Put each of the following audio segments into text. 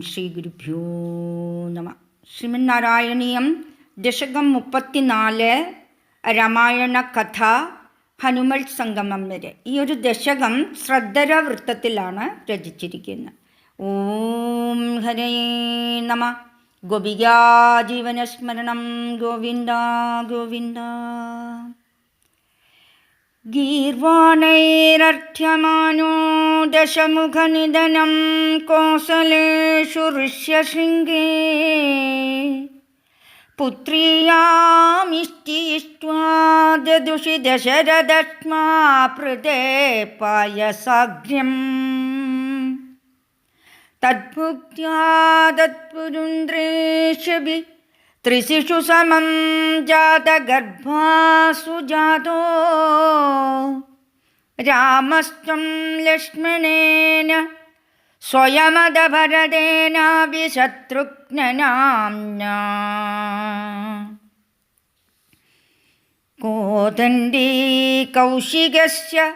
ശ്രീ ഗുരുഭ്യോ നമ ശ്രീമന്നാരായണീയം ദശകം മുപ്പത്തിനാല് രാമായണ കഥ ഹനുമൽ സംഗമം വരെ. ഈ ഒരു ദശകം ശ്രദ്ധര വൃത്തത്തിലാണ് രചിച്ചിരിക്കുന്നത്. ഓം ഹരേ നമ. ഗോപികാജീവനസ്മരണം ഗോവിന്ദ ഗോവിന്ദ. गीर्वाणैरर्थ्यमानो दशमुखनिधनं कोसलेषु ऋष्यशृङ्गे पुत्र्यामिष्टिष्ट्वा ददुषि दशरथक्ष्मा पृते पायसाग्र्यम्। तद्भुक्त्या तत्पुरुन्द्रेशभि त्रिशिषु समं जातगर्भासु जातो രാമസ്ത്വം ലക്ഷ്മണേന സ്വയമതഭരതേനാപി ശത്രുഘ്നാംന കോതണ്ടീ കൗശികസ്യ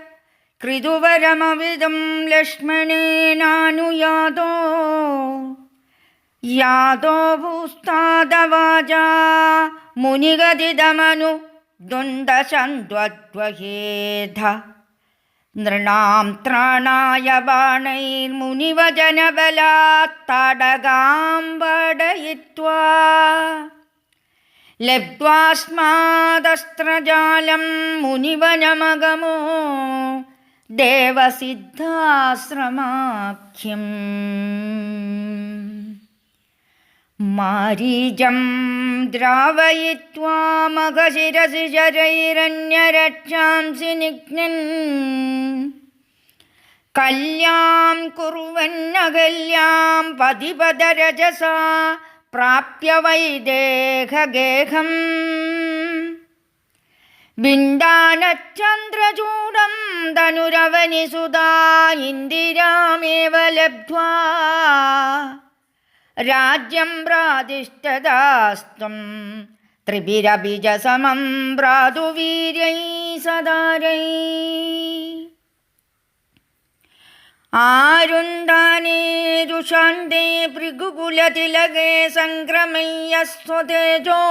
കൃതുവരമവിധം ലക്ഷ്മണേനാനുയാതോ യാതോ ഭൂസ്താദവാച മുനിഗതിതമനു ദ്വന്ദ്വശന്ധ്വഹേധ നൃണാം ത്രാണായ ബാണൈർമുനിവജനബലാത്തടകാം പടയിത്വാ ലബ്ധ്വാസ്മാദസ്ത്രജാലം മുനിവനമഗമോ ദേവസിദ്ധാശ്രമാഖ്യം. മാരീജം ദ്രാവയിത്വാ മകശിരസി ശരൈരണ്യരക്ഷാംസി നിഘ്നൻ കല്യാം കുറുവന്നകല്യാം പതിപദരജസാ പ്രാപ്യ വൈദേഹഗേഹം. ബിന്ദാനചന്ദ്രചൂടം ധനുരവനിസുതാ ഇന്ദിരാമേവ ലബ്ധ്വാ. രാജ്യം പ്രാതിഷ്ഠതാസ്ത്വം ത്രിഭിരബിജസമം പ്രാതുവീര്യൈ സദാരൈ. ആരുണ്ടാനേരുഷാന്തേ ഭൃഗുകുലതിലകേ സംക്രമയ്യ സ്വതേജോ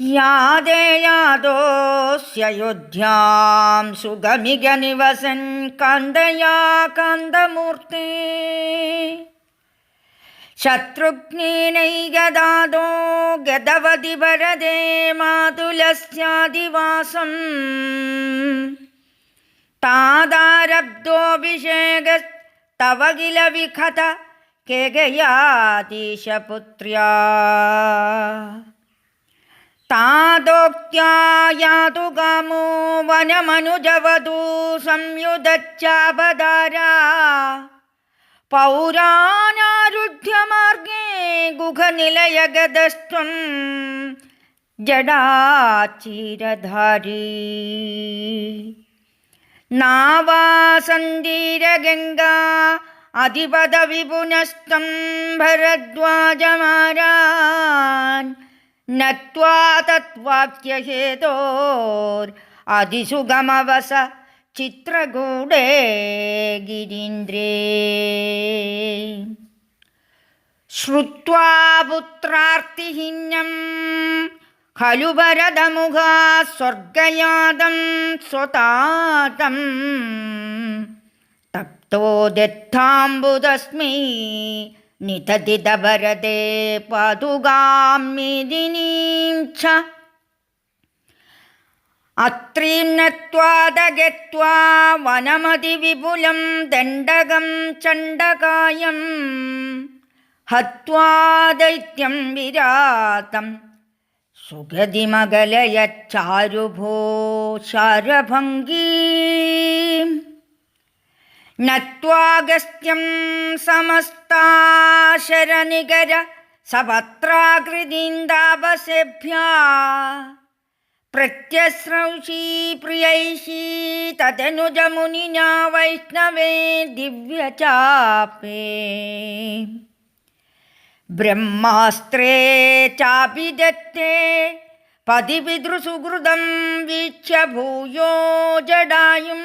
യാതേയാദോസ്യയോധ്യാം സുഗമിക നിവസൻ കാന്തയാ കാന്തമൂർത്തേ. ശത്രുഘ്നേനൈകദാദോ ഗതവതി വരദേ മാതുലസ്യാദിവാസം. താദാരബ്ധോഭിഷേക തവ കില വിഖത കേകയാതീശപുത്ര്യാ താതോക്യായാതു കാമോ വനമനുജവധൂ സംയുതച്ചാപദാരാ പൗരാണ पौराणारुध्यमार्गे गुहनिलयगदस्त्वं जडाचिरधारी नावासन्दीरगङ्गा अधिपदविपुनस्तं भरद्वाजमारान् नत्वा तत्वाक्यहेतोर् अधिसुगमवस चित्रगूढे गिरीन्द्रे ശ്രുവാ ഖലു ഭരതമുഖാ സ്വർഗയാതം സ്വതാതം തപ്തോദത്താംബുദസ്മി നിതതിത ഭരതേ പതുകാം അത്രീം നത്വാദഗത്വാ വനമതി വിപുലം ദണ്ഡകം ചണ്ഡകായം ഹത്വാദൈത്യം വിരാതം. സുഗതിമകലയച്ചാരുഭോ ശാരഭംഗീ. നത്വാഗസ്ത്യം സമസ്താശരനികര സപത്രാകൃതിന്താപസെഭ്യ. പ്രത്യസ്രൗഷീ പ്രിയൈഷീ തതനുജമുനിനാ വൈഷ്ണവേ ദിവ്യചാപേ. ബ്രഹ്മാസ്ത്രേ ചാപിജത്തെ പതിപിതൃസുഹൃതം വീക്ഷ ഭൂയോ ജഡായും.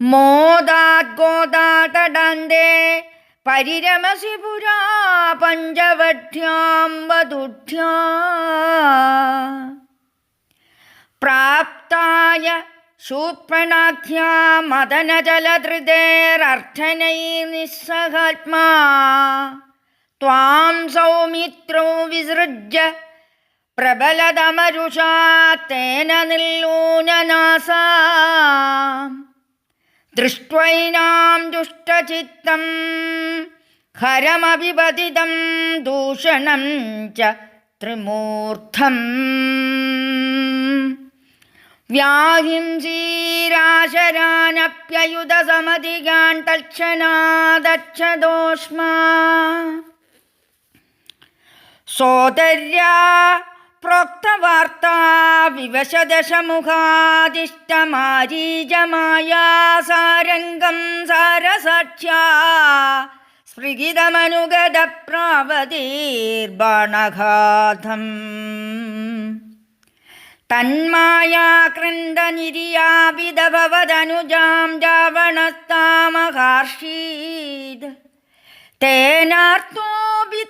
മോദാദ്ഗോദാതടന്തേ പരിരമസി പുരാ പഞ്ചവഢ്യാം വധുഢ്യാ. പ്രാപ്തായ ശൂർപ്പണാഖ്യാ മദനജലധൃതേരർത്ഥനൈർനിസ്സഹാത്മാ ത്വാം സൗമിത്രോ വിസൃജ്യ പ്രബലതമരുഷാ തേന നില്ലൂനനാസാ. ദൃഷ്ട്വൈനാം ദുഷ്ടചിത്തം ഹരമഭിപതിതം ദൂഷണം ച ത്രിമൂർധം വ്യാഹിംസീരാശരാനപ്യയുധസമധികാൻ തക്ഷനാദക്ഷദോഷ്മാ സോദര്യാ പ്രോക്തവാർത്താ വിവശദശമുഖാദിഷ്ടമാരീജമായാ സാരംഗം സാരസാക്ഷ്യാ സ്ഫൃഗിതമനുഗത പ്രാവതീർബാണഘാതം തന്മായാകൃന്ദനിര്യാപിതഭവദനുജാം രാവണസ്താമഹാർഷീത്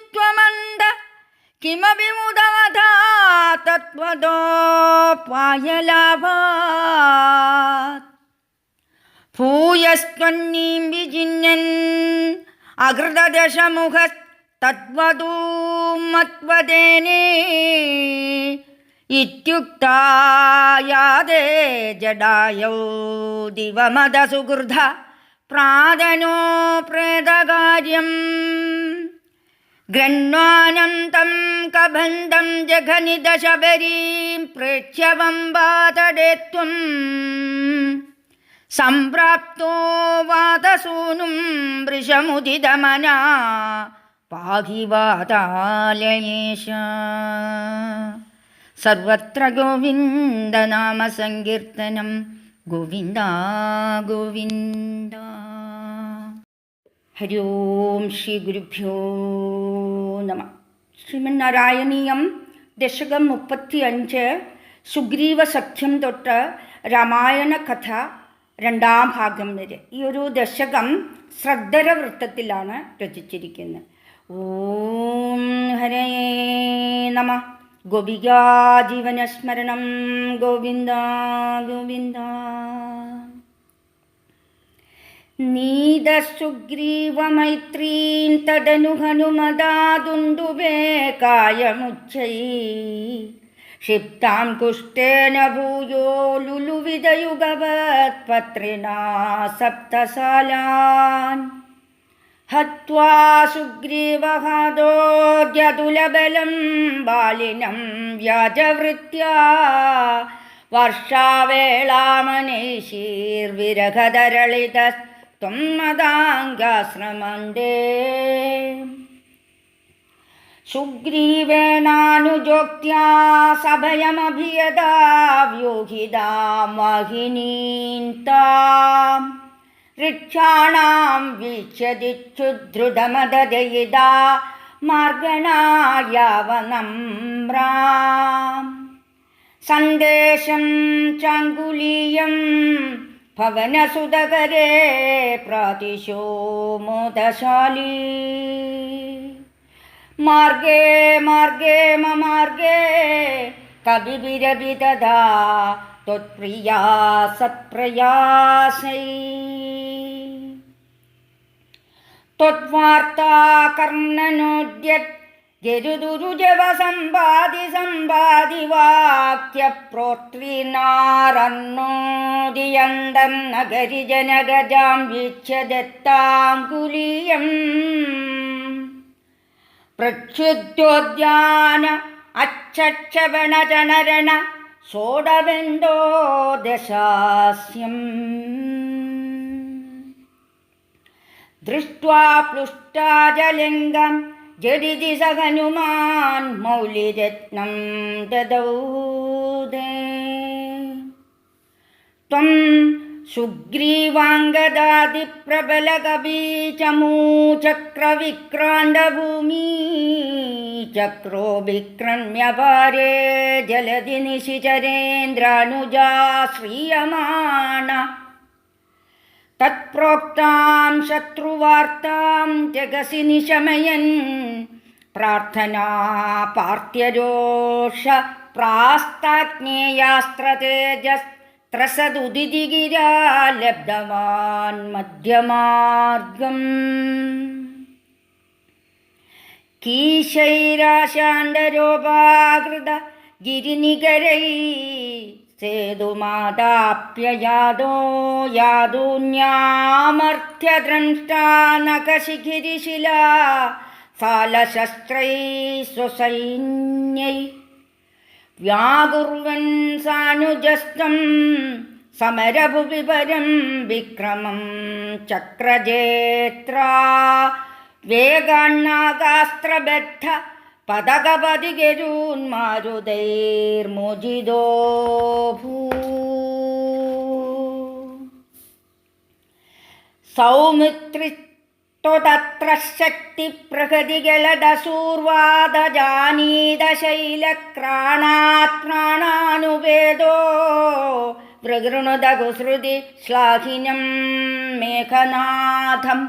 ത്വമന്ത കിമപി മുദവധാ തത്വദോപായലാഭാത് ഭൂയസ്ത്വന്നീം വിജിന്യൻ അകൃതദശമുഖ തദ്വതൂമത്വദേനേ ഇത്യുക്തായാദേ ജഡായൗ ദിവമദസുഹൃദ പ്രാതനോ പ്രേതകാര്യം. ഗൃണ്വാനന്തം കബന്ധം ജഘനിദശബരീം പ്രേക്ഷ്യവംബാതടേ വാതടേത്വം. സംപ്രാപ്തോ വാതസൂനും വൃഷമുദിതമനാ പാഹി വാതാലയേശ സർവത്ര ഗോവിന്ദ നാമ ഗോവിന്ദനാമസങ്കീർത്തനം ഗോവിന്ദ ഗോവിന്ദ. ഹരി ഓം ശ്രീ ഗുരുഭ്യോ നമ. ശ്രീമന്നാരായണീയം ദശകം മുപ്പത്തി അഞ്ച് സുഗ്രീവ സഖ്യം തൊട്ട് രാമായണ കഥ രണ്ടാം ഭാഗം വരെ. ഈ ഒരു ദശകം ശ്രദ്ധര വൃത്തത്തിലാണ് രചിച്ചിരിക്കുന്നത്. ഓം ഹരേ നമ. ഗോപികാജീവനസ്മരണം ഗോവിന്ദ ഗോവിന്ദ. നീതസുഗ്രീവമൈത്രീൻ തടനു ഹനുമദാദുണ്ടുവേ കായമുച്ചൈ. ക്ഷിപ്താം കുഷ്ടേന ഭൂയോ ലുലുവിതയുഗവത്പത്രിണാ സപ്തസാലാൻ ഹത്വാ ബാലിനം വ്യാജവൃത്യാ വർഷാവേളാമനൈശീർവിരഹതരളിതസ്ത്വം മദാംഗാശ്രമന്തേ സുഗ്രീവേണാനുജോക്യാ സഭയമഭിയതാ വ്യൂഹിതാം മോഹിനീം താം ഋക്ഷാണാം വീക്ഷ്യതിച്ഛുദ്രുതമദയിതാ മാർഗണായാവനമ്രാം സന്ദേശം ചാങ്കുലീയം ഭവനസുതകരേ പ്രാതിശോ मार्गे മാർഗേ മമാർഗേ കവിവിരവിതദാ त्वत्प्रिया सत्प्रयासै त्वद्वार्ता कर्णनोद्यत् ഗരുദുരുജവസമ്പാദി സമ്പാദി വാക്യപ്രോത്രീനാരന്നോദിയന്തം നഗരിജനഗജാം വീക്ഷ്യ അക്ഷക്ഷവണജനരണ സോടബിന്ദോ ദശാസ്യം. ദൃഷ്ട്വാ പ്ലുഷ്ടാജലിംഗം ജഡിതി സ ഹനുമാൻ മൗലിരത്നം ദദൗ ത്വം सुग्रीवाङ्गदादिप्रबलकवीचमूचक्रविक्रान्ती चक्रो विक्रम्यपरे जलदिनिशिचरेन्द्रानुजा श्रीयमाना तत्प्रोक्तां शत्रुवार्तां जगसि निशमयन्। प्रार्थना पार्थ्यजोष प्रास्ताज्ञेयास्त्र ത്രസതുദിതിഗിരാ ലബ്ധവാൻ മധ്യമാർഗം. കീശൈരാശാണ്ടരോപാകൃത ഗിരിനികരൈ സേതുമാതാപ്യയാദോ യാദൂന്യാമർത്യദ്രഷ്ടാനകശിഖിരിശില ഫാലശസ്ത്രൈ സ്വസൈന്യൈ. വ്യാകുർവൻ സാനുജസ്തം സമരഭുവിപരം വിക്രമം ചക്രജേത്ര വേഗാണ്ണാകാസ്ത്രബദ്ധ പതകപതികരൂന്മാരുതൈർമോചിതോ ഭൂ. സൗമിത്രിത്വതത്ര ശക്തിപ്രഹതികളദശൂർവാദജാനീതശൈലക്രാണാത്രാണാനുവേദോ വൃഗൃണുദകുസൃതി ശ്ലാഘിനം മേഘനാഥം.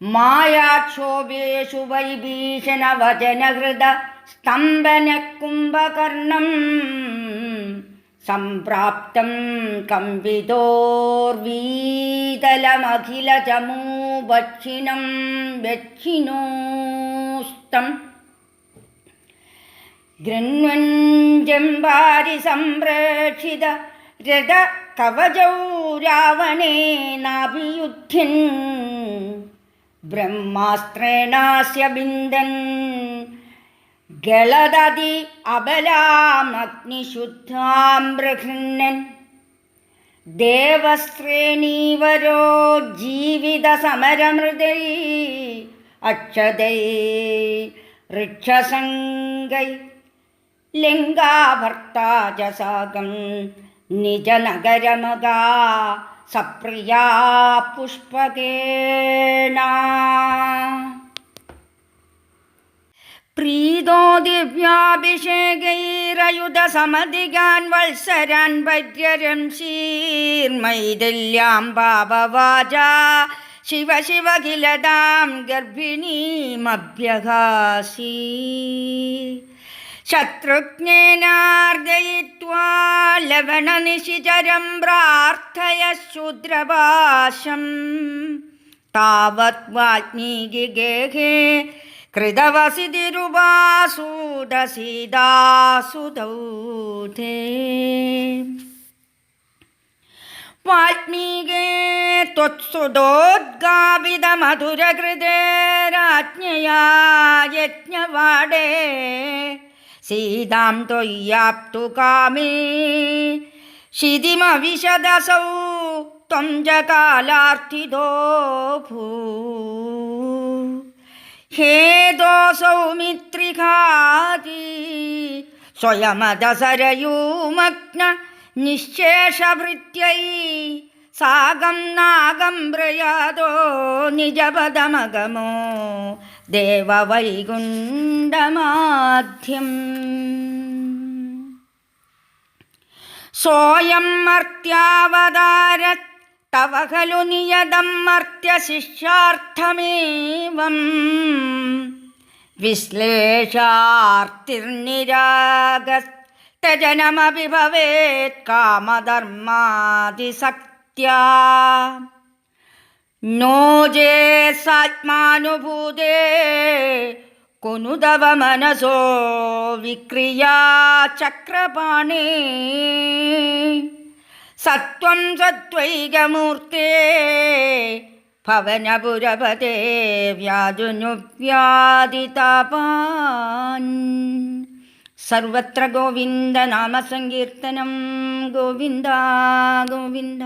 മായാക്ഷോഭേഷു വൈഭീഷണവചനഹൃദ സ്തംഭനകുംഭകർണം സംപ്രാപ്തം കമ്പിതോർവീതലമഖിലചമൂപക്ഷിണം ദക്ഷിണോസ്തം ഗൃണ്വഞ്ചമ്പാരി സംപ്രേക്ഷിത രഥ കവചൗ രാവണേനാഭിയുധ്യൻ ബ്രഹ്മാസ്ത്രേണാസ്യ ബിന്ദൻ ഗളദതി അബലാമഗ്നിശുദ്ധാം ബൃഹൃന്നൻ ദേവശ്രേണീവരോ ജീവിത സമരമൃതൈ അക്ഷതൈ ഋക്ഷസംഗൈ. ലങ്കാഭർത്താജസാകം നിജനഗരമകാ സപ്രിയാ പുഷ്പകേണ. പ്രീതോ ദിവ്യാഭിഷേകൈരയുധ സമധികാൻ വത്സരാൻ വര്യരംശീർമൈതല്യാം പാപവാച ശിവ ശിവ കിലതാം ഗർഭിണീമഭ്യഹാസി. ശത്രുഘ്നേനാർദ്ദയിത്വാ ലവണനിശിചരം പ്രാർത്ഥയ ശൂദ്രഭാഷം. താവത് വാൽമീകിഗേഹേ കൃതവസിതിരുവാസൂദസീതാസുതൗ തേ വാൽമീകേ ത്വത്സുതോദ്ഗാപിതമധുരകൃതേ രാജ്ഞയാ യജ്ഞവാടേ. സീതാം ത്വയ്യാപ്തു കാമേ. ശിതിമവിശദസൗ ത്വം ജകാലാർത്ഥിതോ ഭൂ. ഹേദോസൗ മിത്രിഘാതി സ്വയമദസരയൂമഗ്ന നിശേഷഭൃത്യൈ സാഗം നാഗം പ്രയാതോ നിജപദമഗമോ ദേവവൈകുണ്ഠമാധ്യം सोऽयं मर्त्यावतारत् तव खलु नियतं मर्त्यशिष्यार्थमेवम् विश्लेषार्तिर्निरागस्तजनमपि भवेत् कामधर्मादिसक्त्या नो चेत्सात्मानुभूते कुनु तव मनसो विक्रिया चक्रपाणे സത്വം സത്വൈകമൂർത്തേ. ഭവനപുരപതേ വ്യാജുനു വ്യാദിതാപാൻ സർവത്ര ഗോവിന്ദ നാമസങ്കീർത്തനം ഗോവിന്ദ ഗോവിന്ദ.